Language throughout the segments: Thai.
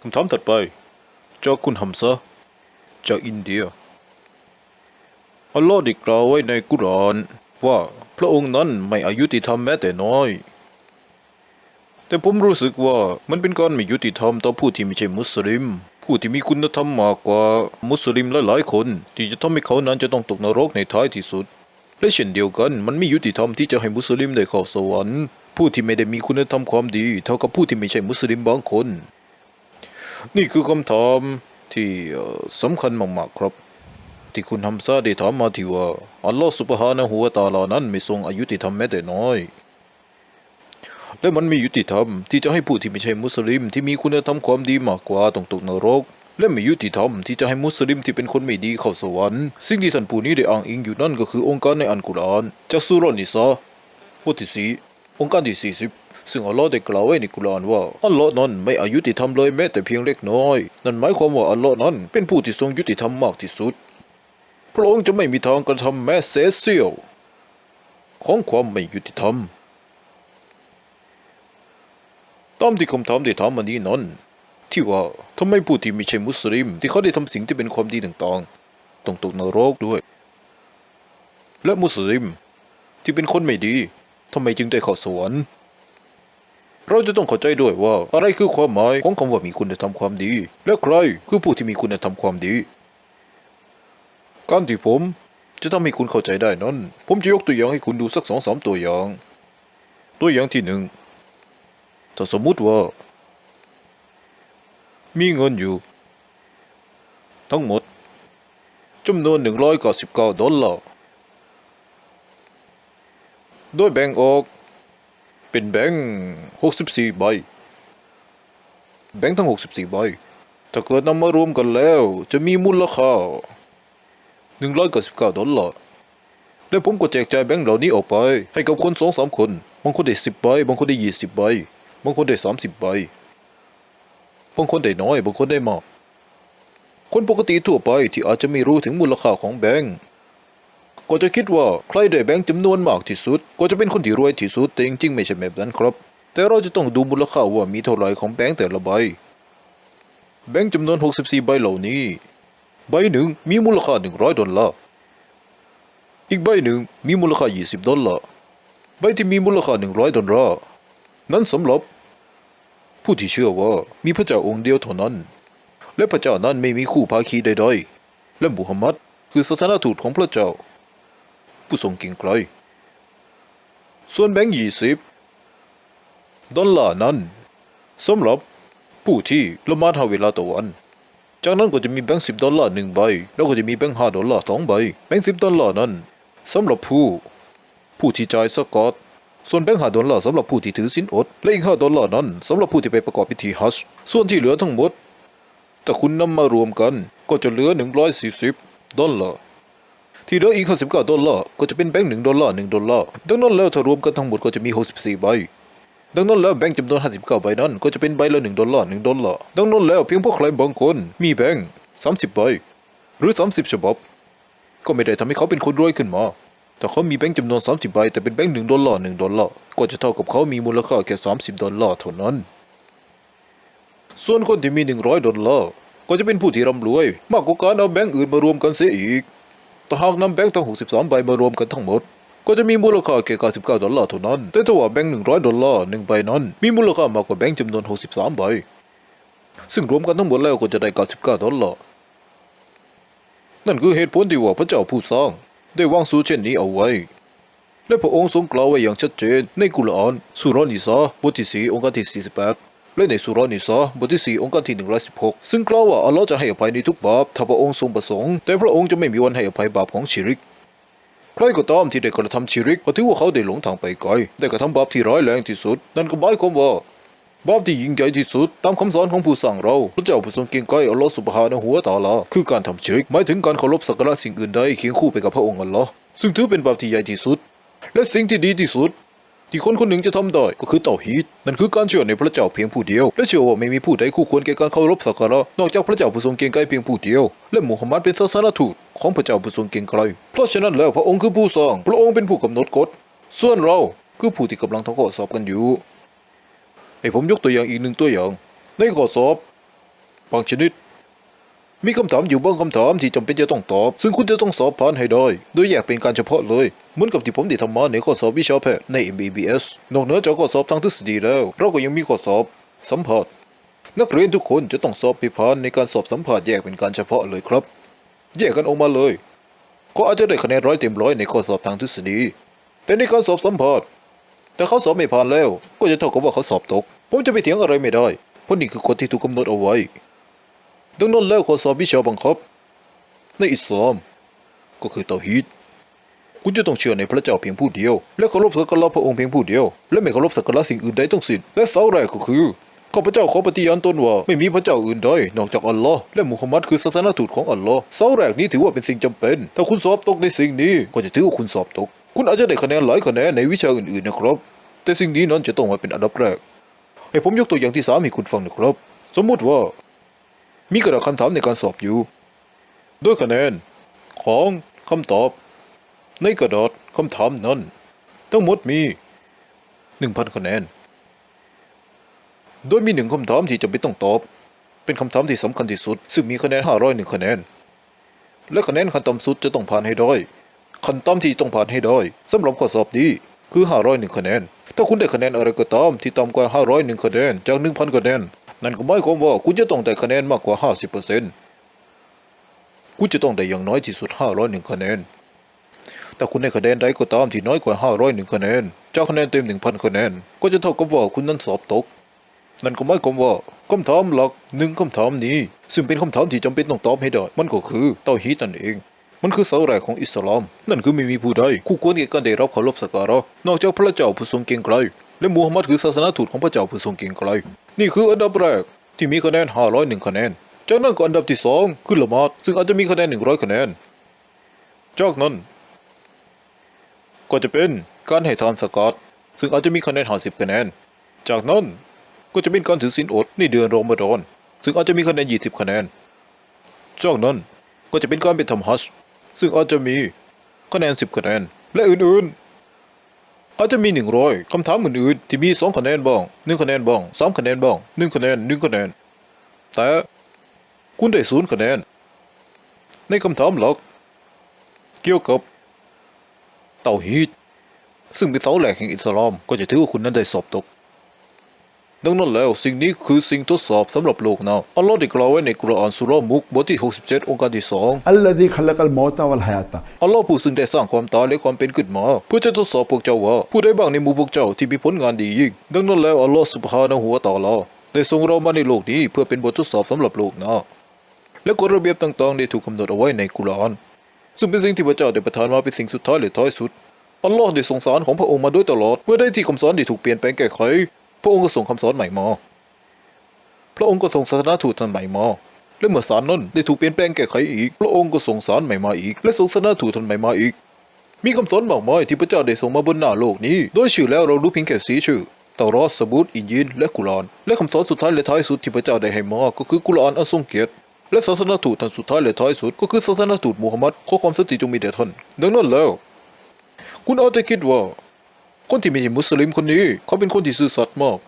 คำถามถัดไป จากคุณฮัมซะจากอินเดีย อัลลอฮ์ได้กล่าวไว้ในกุรอานว่าพระองค์นั้นไม่อายุติธรรมแม้แต่น้อย แต่ผมรู้สึกว่ามันเป็นการไม่ยุติธรรมต่อผู้ที่ไม่ใช่มุสลิม ผู้ที่มีคุณธรรมมากกว่ามุสลิมหลายๆคน ที่จะทำให้เขานั้นจะต้องตกนรกในท้ายที่สุด และเช่นเดียวกันมันไม่ยุติธรรมที่จะให้มุสลิมได้เข้าสวรรค์ผู้ที่ไม่ได้มีคุณธรรมความดี เท่ากับผู้ที่ไม่ใช่มุสลิมบางคน นี่คือคำถามที่สำคัญมากๆครับ ที่คุณฮัมซาได้ถามมาที่ว่าอัลลอฮฺสุบฮานะฮูวะตาลานั้นไม่ทรงอายุติธรรมแม้แต่น้อย และมันมียุติธรรมที่จะให้ผู้ที่ไม่ใช่มุสลิม ที่มีคุณธรรมความดีมากกว่าต้องตกนรก และไม่ยุติธรรมที่จะให้มุสลิมที่เป็นคนไม่ดีเข้าสวรรค์สิ่งที่ท่านผู้นี้ได้อ้างอิงอยู่นั่นก็คือองค์การในอันกุรอานจากสุรนิสาบทที่สี่องค์การที่สี่สิบ ซึ่งอัลลอฮ์ได้กล่าวไว้ในกุรอานว่าอัลลอฮ์นั้นไม่อายุติธรรมเลยแม้แต่เพียงเล็กน้อย นั่นหมายความว่าอัลลอฮ์นั้นเป็นผู้ที่ทรงยุติธรรมมากที่สุด พระองค์จะไม่มีทางกระทำแม้เศษเสี้ยวของความไม่ยุติธรรมตามที่คำถามได้ถามมานี้นั้น ที่ว่าทำไมผู้ที่ไม่ใช่มุสลิม ที่เขาได้ทำสิ่งที่เป็นความดีต่างๆต้องตกนรกด้วย และมุสลิมที่เป็นคนไม่ดีทำไมจึงได้เข้าสวรรค์ เราจะต้องเข้าใจด้วยว่า อะไรคือความหมายของคำว่ามีคุณธรรมความดี และใครคือผู้ที่มีคุณธรรมความดี การที่ผมจะทำให้คุณเข้าใจได้นั้น ผมจะยกตัวอย่างให้คุณดูสักสองสามตัวอย่าง ตัวอย่างที่หนึ่งถ้าสมมุติว่า มีเงินอยู่ ทั้งหมดจำนวนหนึ่งร้อยเก้าสิบเก้าดอลลาร์โดยแบ่งออก เป็นแบงค์หกสิบสี่ใบ แบงค์ทั้งหกสิบสี่ใบ ถ้าเกิดนำมารวมกันแล้ว จะมีมูลค่าหนึ่งร้อยเก้าสิบเก้าดอลลาร์และผมก็แจกจ่ายแบงค์เหล่านี้ออกไป ให้กับคนสองสามคน บางคนได้สิบใบ บางคนได้ยี่สิบใบ บางคนได้สามสิบใบ บางคนได้น้อย บางคนได้มาก คนปกติทั่วไปที่อาจจะไม่รู้ถึงมูลค่าของแบงค์ ก็จะคิดว่าใครได้แบงค์จำนวนมากที่สุด ก็จะเป็นคนที่รวยที่สุดแต่จริงๆไม่ใช่แบบนั้นครับ แต่เราจะต้องดูมูลค่าว่ามีเท่าไหร่ของแบงค์แต่ละใบ แบงค์จำนวน 64 ใบเหล่านี้ ใบหนึ่งมีมูลค่า 100 ดอลลาร์ อีกใบหนึ่งมีมูลค่า 20 ดอลลาร์ ใบที่มีมูลค่า 100 ดอลลาร์นั้นสำหรับผู้ที่เชื่อว่ามีพระเจ้าองค์เดียวเท่านั้น และพระเจ้านั้นไม่มีคู่ภาคีใดๆและมุฮัมมัดคือศาสนาทูตของพระเจ้า ผู้ทรงก่งไกล ส่วนแบงค์ยี่สิบดอลลาร์นั้นสำหรับผู้ที่ละหมาดหาเวลาต่อวัน จากนั้นก็จะมีแบงค์สิบดอลลาร์หนึ่งใบ แล้วก็จะมีแบงค์ห้าดอลลาร์สองใบ แบงค์สิบดอลลาร์นั้นสำหรับผู้ ผู้ที่จ่ายสกอตส่วนแบงค์ห้าดอลลาร์สำหรับผู้ที่ถือศีลอด และอีกห้าดอลลาร์นั้นสำหรับผู้ที่ไปประกอบพิธีฮัจญ์ส่วนที่เหลือทั้งหมด ถ้าคุณนำมารวมกันก็จะเหลือหนึ่งร้อยสี่สิบดอลลาร์ ที่เหลืออีก59ดอลลาร์ก็จะเป็นแบงค์1ดอลลาร์1ดอลลาร์ดังนั้นแล้วถ้ารวมกันทั้งหมดก็จะมี 64 ใบดังนั้นแล้วแบงค์จำนวน 59 ใบนั้นก็จะเป็นใบละ1ดอลลาร์1ดอลลาร์ดังนั้นแล้วเพียงพวกใครบางคนมีแบงค์30 ใบ หรือ 30 ฉบับ ก็ไม่ได้ทำให้เขาเป็นคนรวยขึ้นมาถ้าเขามีแบงค์จำนวน 30 ใบ แต่เป็นแบงค์1ดอลลาร์1ดอลลาร์ก็จะเท่ากับเขามีมูลค่าแค่ 30 ดอลลาร์เท่านั้น ส่วนคนที่มี 100 ดอลลาร์ก็จะเป็นผู้ที่ร่ำรวย มากกว่าการเอาแบงค์อื่นมารวมกันเสียอีก แต่หากนำแบงค์ทั้ง 63 ใบมารวมกันทั้งหมด ก็จะมีมูลค่าแค่99ดอลลาร์เท่านั้น แต่ถ้าว่าแบงค์100 ดอลลาร์หนึ่งใบนั้น มีมูลค่ามากกว่าแบงค์จำนวน 63 ใบ ซึ่งรวมกันทั้งหมดแล้วก็จะได้ 99 ดอลลาร์ นั่นคือเหตุผลที่ว่าพระเจ้าผู้สร้าง ได้วางสูตรเช่นนี้เอาไว้ และพระองค์ทรงกล่าวไว้อย่างชัดเจนในกุรอานสุรานิสาบทที่4องค์ที่48 และในสุรานิสาบทที่ 4 องค์การที่ 116 ซึ่งกล่าวว่าอัลลอฮ์จะให้อภัยในทุกบาปถ้าพระองค์ทรงประสงค์ แต่พระองค์จะไม่มีวันให้อภัยบาปของชิริก ใครก็ตามที่ได้กระทำชิริกก็ถือว่าเขาได้หลงทางไปไกลได้กระทำบาปที่ร้ายแรงที่สุด นั่นก็หมายความว่าบาปที่ยิ่งใหญ่ที่สุดตามคำสอนของผู้สร้างเรา พระเจ้าผู้ทรงเก่งไกลอัลลอฮ์สุบฮานะฮูวตาลาคือการทำชิริกหมายถึงการเคารพสักการะสิ่งอื่นใดเคียงคู่ไปกับพระองค์อัลลอฮ์ซึ่งถือเป็นบาปที่ใหญ่ที่สุด และสิ่งที่ดีที่สุด ที่คนคนหนึ่งจะทำได้ก็คือเตาฮีดนั่นคือการเชื่อในพระเจ้าเพียงผู้เดียว และเชื่อว่าไม่มีผู้ใดคู่ควรแก่การเคารพสักการะนอกจากพระเจ้าผู้ทรงเก่งไกลเพียงผู้เดียว และมุฮัมมัดเป็นศาสนทูตของพระเจ้าผู้ทรงเก่งไกลเพราะฉะนั้นแล้วพระองค์คือผู้สร้าง พระองค์เป็นผู้กำหนดกฎส่วนเราคือผู้ที่กำลังทำข้อสอบกันอยู่ให้ผมยกตัวอย่างอีกหนึ่งตัวอย่าง ในข้อสอบ บางชนิด มีคำถามอยู่บางคำถามที่จำเป็นจะต้องตอบ ซึ่งคุณจะต้องสอบผ่านให้ได้ โดยแยกเป็นการเฉพาะเลยเหมือนกับที่ผมได้ทำมาในข้อสอบวิชาแพทย์ใน MBBS นอกเหนือจากข้อสอบทางทฤษฎีแล้ว เราก็ยังมีข้อสอบสัมภาษณ์นักเรียนทุกคนจะต้องสอบผ่านในการสอบสัมภาษณ์แยกเป็นการเฉพาะเลยครับ แยกกันออกมาเลยก็อาจจะได้คะแนนร้อยเต็มร้อยในข้อสอบทางทฤษฎี แต่ในการสอบสัมภาษณ์แต่เขาสอบไม่ผ่านแล้ว ก็จะเท่ากับว่าเขาสอบตก ผมจะไปเถียงอะไรไม่ได้ เพราะนี่คือกฎที่ถูกกำหนดเอาไว้ ดังนั้นแล้วข้อสอบวิชาบังคับ ในอิสลาม ก็คือเตาฮีดคุณจะต้องเชื่อในพระเจ้าเพียงผู้เดียว และเคารพสักการะพระองค์เพียงผู้เดียว และไม่เคารพสักการะสิ่งอื่นใดทั้งสิ้นและเสาแรกก็คือข้าพเจ้าขอปฏิญาณตนว่าไม่มีพระเจ้าอื่นใดนอกจากอัลลอฮ์และมุฮัมมัดคือศาสนทูตของอัลลอฮ์เสาแรกนี้ถือว่าเป็นสิ่งจำเป็น ถ้าคุณสอบตกในสิ่งนี้ก็จะถือว่าคุณสอบตก คุณอาจจะได้คะแนนหลายคะแนนในวิชาอื่นๆนะครับ แต่สิ่งนี้นั้นจะต้องมาเป็นอันดับแรก ให้ผมยกตัวอย่างที่สามให้คุณฟังนะครับ สมมุติว่า มีกระดาษคำถามในการสอบอยู่ ด้วยคะแนนของคำตอบ ในกระดาษคำถามนั้นทั้งหมดมี 1,000 คะแนน โดยมีหนึ่งคำถามที่จำเป็นต้องตอบ เป็นคำถามที่สำคัญที่สุด ซึ่งมีคะแนน 501 คะแนน และคะแนนขั้นต่ำสุดจะต้องผ่านให้ได้ขั้นต่ำที่ต้องผ่านให้ได้สำหรับข้อสอบนี้คือ 501 คะแนน ถ้าคุณได้คะแนนอะไรก็ตามที่ต่ำกว่า 501 คะแนนจาก 1,000 คะแนน นั่นก็หมายความว่าคุณจะต้องได้คะแนนมากกว่า 50%คุณจะต้องได้อย่างน้อยที่สุด 501 คะแนน แต่คุณได้คะแนนใดก็ตามที่น้อยกว่า 501 คะแนนจากคะแนนเต็ม 1,000 คะแนน ก็จะเท่ากับว่าคุณนั้นสอบตก นั่นก็หมายความว่าคำถามหลักหนึ่งคำถามนี้ ซึ่งเป็นคำถามที่จำเป็นต้องตอบให้ได้ มันก็คือเตาฮีดนั่นเอง มันคือเสาแรกของอิสลาม นั่นคือไม่มีผู้ใดคู่ควรแก่การได้รับเคารพสักการะนอกจากพระเจ้าผู้ทรงเก่งไกล และมูฮัมหมัดคือศาสนาทูตของพระเจ้าผู้ทรงเก่งไกลนี่คืออันดับแรกที่มีคะแนน 501 คะแนน จากนั้นก็อันดับที่สองคือละหมาดซึ่งอาจจะมีคะแนน 100 คะแนน จากนั้น ก็จะเป็นการให้ทานสกาดซึ่งอาจจะมีคะแนน 50 คะแนน จากนั้นก็จะเป็นการถือศีลอดในเดือนรอมฎอนซึ่งอาจจะมีคะแนน 20 คะแนน จากนั้นก็จะเป็นการไปทำฮัจซึ่งอาจจะมีคะแนน 10 คะแนน และอื่นๆ อาจจะมี 100 คำถามอื่นๆที่มี 2 คะแนนบ้าง 1 คะแนนบ้าง 3 คะแนนบ้าง 1 คะแนน 1 คะแนน แต่คุณได้ศูนย์คะแนน ในคำถามหลัก เกี่ยวกับ เตาฮีดซึ่งเป็นเสาแหลกแห่งอิสลาม ก็จะถือว่าคุณนั้นได้สอบตก ดังนั้นแล้วสิ่งนี้คือสิ่งทดสอบสำหรับโลกเราอัลลอฮ์ได้กล่าวไว้ในกุรอานสุรมุกบทที่ 67 องค์การที่สอัลลอฮ์ที่ขลักอัลมอตาวลฮายาตะอัลลอฮ์ผู้ซึ่งได้สร้างความตายและความเป็นขึ้นมาเพื่อจะทดสอบพวกเจ้าว่า ผู้ใดบ้างในหมู่พวกเจ้าที่มีผลงานดียิ่งดังนั้นแล้วอัลลอฮ์สุบฮานะหัวตาลาได้ทรงเรามาในโลกนี้เพื่อเป็นบททดสอบสำหรับโลกเราและกฎระเบียบต่างๆได้ถูกกำหนดเอาไว้ในกุรอานซึ่งเป็นสิ่งที่พระเจ้าได้ประทานมาเป็นสิ่งสุดท้ายหรือท้ายสุดอัลลอฮ์ได้ทรงสอนของพระองค์มาโดยตลอดเมื่อได้ที่คำสอนได้ถูกเปลี่ยนแปลงแก้ไข พระองค์ก็ส่งคำสอนใหม่มา พระองค์ก็ส่งศาสนาทูตท่านใหม่มา และเมื่อสารนั้นได้ถูกเปลี่ยนแปลงแก้ไขอีก พระองค์ก็ส่งสารใหม่มาอีก และส่งศาสนาทูตท่านใหม่มาอีก มีคำสอนมากมายที่พระเจ้าได้ส่งมาบนหน้าโลกนี้ โดยชื่อแล้วเรารู้เพียงแค่สีชื่อตารอดสบูตอินยินและกุราน และคำสอนสุดท้ายและท้ายสุดที่พระเจ้าได้ให้มาก็คือกุรานอันทรงเกียรติและศาสนาทูตท่านสุดท้ายและท้ายสุด ก็คือศาสนาทูตมูฮัมหมัดขอความสติจงมีแด่ท่านดังนั้นแล้ว คุณอาจจะคิดว่า คนที่ไม่ใช่มุสลิมคนนี้ เขาเป็นคนที่ซื่อสัตย์มาก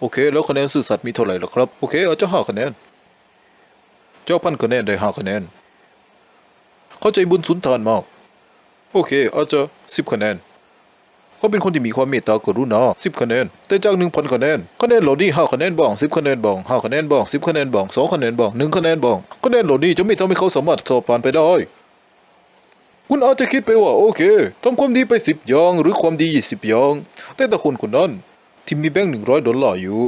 โอเค แล้วคะแนนซื่อสัตย์มีเท่าไหร่ล่ะครับ โอเคอาจจะห้าคะแนน เจ้าพันคะแนนได้ห้าคะแนน เขาใจบุญสุนทานมาก โอเคอาจจะสิบคะแนน เขาเป็นคนที่มีความเมตตากรุณาสิบคะแนน แต่จากหนึ่งพันคะแนน คะแนนเหล่านี้ห้าคะแนนบ้างสิบคะแนนบ้างห้าคะแนนบ้างสิบคะแนนบ้างสองคะแนนบ้างหนึ่งคะแนนบ้าง คะแนนเหล่านี้จะไม่ทำให้เขาสามารถสอบผ่านไปได้ คุณอาจจะคิดไปว่าโอเคทำความดีไปสิบย่างหรือความดียี่สิบย่างแต่แต่คนคนนั้นที่มีแบงค์หนึ่งร้อยดอลลาร์อยู่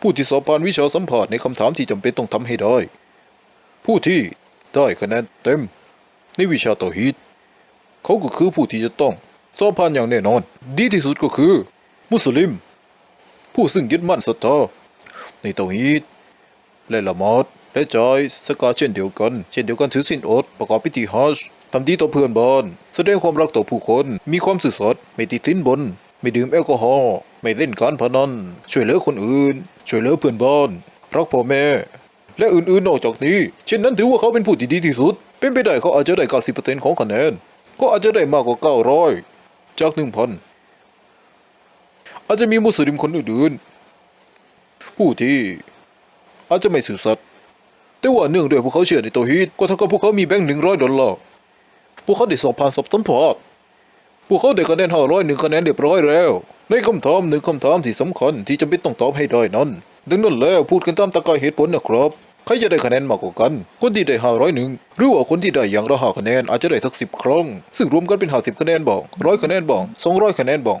ผู้ที่สอบผ่านวิชาสัมผัสในคำถามที่จำเป็นต้องทำให้ได้ ผู้ที่ได้คะแนนเต็ม ในวิชาเตาฮีดเขาก็คือผู้ที่จะต้องสอบผ่านอย่างแน่นอน ดีที่สุดก็คือ มุสลิม ผู้ซึ่งยึดมั่นศรัทธาในเตาฮีดและละมาดและจอยสกาเช่นเดียวกัน เช่นเดียวกันถือศีลอดประกอบพิธีฮัจญ์ ทำดีต่อเพื่อนบ้านแสดงความรักต่อผู้คน มีความสื่อสัตย์ไม่ติดสินบน ไม่ดื่มแอลกอฮอล์ไม่เล่นการพนันช่วยเหลือคนอื่น ช่วยเหลือเพื่อนบ้านรักพ่อแม่ และอื่นๆนอกจากนี้ เช่นนั้นถือว่าเขาเป็นผู้ที่ดีที่สุด เป็นไปได้เขาอาจจะได้90%ของคะแนนก็อาจจะได้มากกว่า900จาก1,000อาจจะมีมุสลิมคนอื่นๆผู้ที่อาจจะไม่สื่อสัตย์แต่ว่าเนื่องด้วยพวกเขาเชื่อในตัวฮีตก็เท่ากับพวกเขามีแบงค์หนึ่งร้อยดอลลาร์ พวกเขาได้สอบผ่านสอบสัมภาษณ์พวกเขาได้คะแนนห้าร้อยหนึ่งคะแนนเรียบร้อยแล้ว ในคำถามหนึ่งคำถามที่สำคัญที่จำเป็นต้องตอบให้ได้นั้น ดังนั้นแล้วพูดกันตามตะกายเหตุผลนะครับ ใครจะได้คะแนนมากกว่ากัน คนที่ได้ห้าร้อยหนึ่งหรือว่าคนที่ได้อย่างละห้าคะแนนอาจจะได้สักสิบครั้ง ซึ่งรวมกันเป็นห้าสิบคะแนนบ้างร้อยคะแนนบ้างสองร้อยคะแนนบ้าง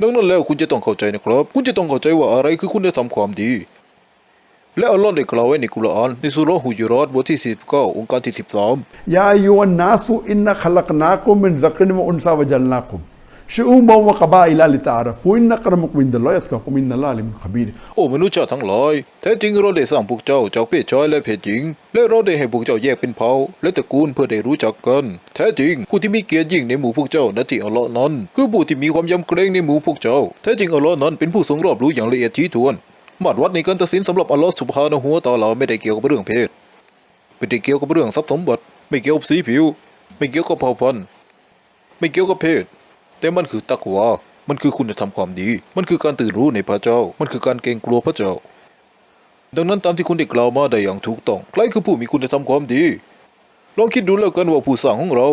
ดังนั้นแล้วคุณจะต้องเข้าใจนะครับ คุณจะต้องเข้าใจว่าอะไรคือคุณได้ทำความดี และอัลลอฮ์ได้กล่าวไว้ในกุรอานในสุรหุยรอดบทที่สิบเก้าองค์การที่สิบสองยาอิวันนาสุอินนะขลักนาคุมมินซักรินอุนซาวะจัลนาคุมชูอุมวะกบาอิลาลิตาราฟูอินนักรมุกมินดัลลอยัตกะคุมินนัลลาลิมขบีรโอ้มนุษย์จ้าทั้งหลายแท้จริงเราได้สร้างพวกเจ้าจากเพศชายและเพศหญิง และเราได้ให้พวกเจ้าแยกเป็นเผ่าและตระกูลเพื่อได้รู้จักกันแท้จริงผู้ที่มีเกียรติยิ่งในหมู่พวกเจ้านั้นที่อัลลอฮ์นั้น คือผู้ที่มีความยำเกรงในหมู่พวกเจ้าแท้จริงอัลลอฮ์นั้นเป็นผู้ทรงรอบรู้อย่างละเอียดถี่ถ้วน มาตรวัดในการตัดสินสำหรับอัลลอฮ์สุบฮานะฮูวตะอาลาไม่ได้เกี่ยวกับเรื่องเพศไม่ได้เกี่ยวกับเรื่องทรัพย์สมบัติไม่เกี่ยวกับสีผิว ไม่เกี่ยวกับเผ่าพันธุ์ไม่เกี่ยวกับเพศ แต่มันคือตักวามันคือคุณธรรมความดี มันคือการตื่นรู้ในพระเจ้า มันคือการเกรงกลัวพระเจ้า ดังนั้นตามที่คุณได้กล่าวมาได้อย่างถูกต้องใครคือผู้มีคุณธรรมความดี ลองคิดดูแล้วกันว่าผู้สร้างของเรา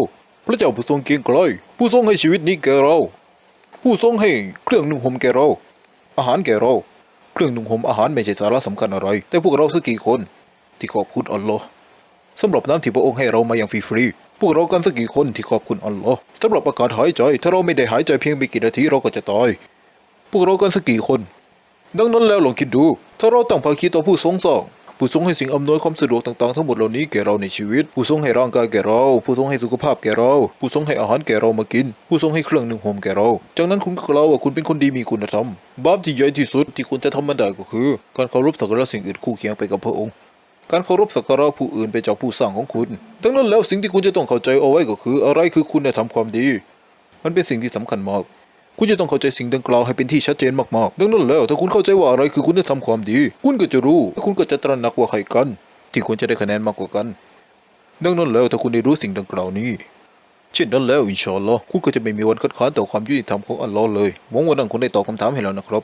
พระเจ้าผู้ทรงเกรงไกรผู้ทรงให้ชีวิตนี้แก่เรา ผู้ทรงให้เครื่องนุ่งห่มแก่เรา อาหารแก่เรา เครื่องนุ่งห่มอาหารไม่ใช่สาระสำคัญอะไร แต่พวกเราสักกี่คน ที่ขอบคุณอัลลอฮ์สำหรับน้ำที่พระองค์ให้เรามาอย่างฟรีๆพวกเรากันสักกี่คนที่ขอบคุณอัลลอฮ์สำหรับอากาศหายใจ ถ้าเราไม่ได้หายใจเพียงไม่กี่นาทีเราก็จะตายพวกเรากันสักกี่คน ดังนั้นแล้วลองคิดดู ถ้าเราต้องภาคีต่อผู้ทรงสร้าง ผู้ทรงให้สิ่งอำนวยความสะดวกต่างๆทั้งหมดเหล่านี้แก่เราในชีวิต ผู้ทรงให้ร่างกายแก่เรา ผู้ทรงให้สุขภาพแก่เรา ผู้ทรงให้อาหารแก่เรามากิน ผู้ทรงให้เครื่องนึ่งห่มแก่เรา จากนั้นคุณก็กล่าวว่าคุณเป็นคนดีมีคุณธรรม บาปที่ใหญ่ที่สุดที่คุณจะทำมันได้ก็คือ การเคารพสักการะสิ่งอื่นคู่เคียงไปกับพระองค์การเคารพสักการะผู้อื่นไปจากผู้สร้างของคุณดังนั้นแล้วสิ่งที่คุณจะต้องเข้าใจเอาไว้ก็คือ อะไรคือคุณธรรมความดี มันเป็นสิ่งที่สำคัญมาก คุณจะต้องเข้าใจสิ่งดังกล่าวให้เป็นที่ชัดเจนมากๆ ดังนั้นแล้วถ้าคุณเข้าใจว่าอะไรคือคุณธรรมความดี คุณก็จะรู้คุณก็จะตระหนักว่าใครกัน ที่ควรจะได้คะแนนมากกว่ากัน ดังนั้นแล้วถ้าคุณได้รู้สิ่งดังกล่าวนี้ เช่นนั้นแล้วอินชาอัลลอฮ์คุณก็จะไม่มีวันคัดค้านต่อความยุติธรรมของอัลลอฮ์เลยหวังว่านั่นคุณได้ตอบคำถามให้แล้วนะครับ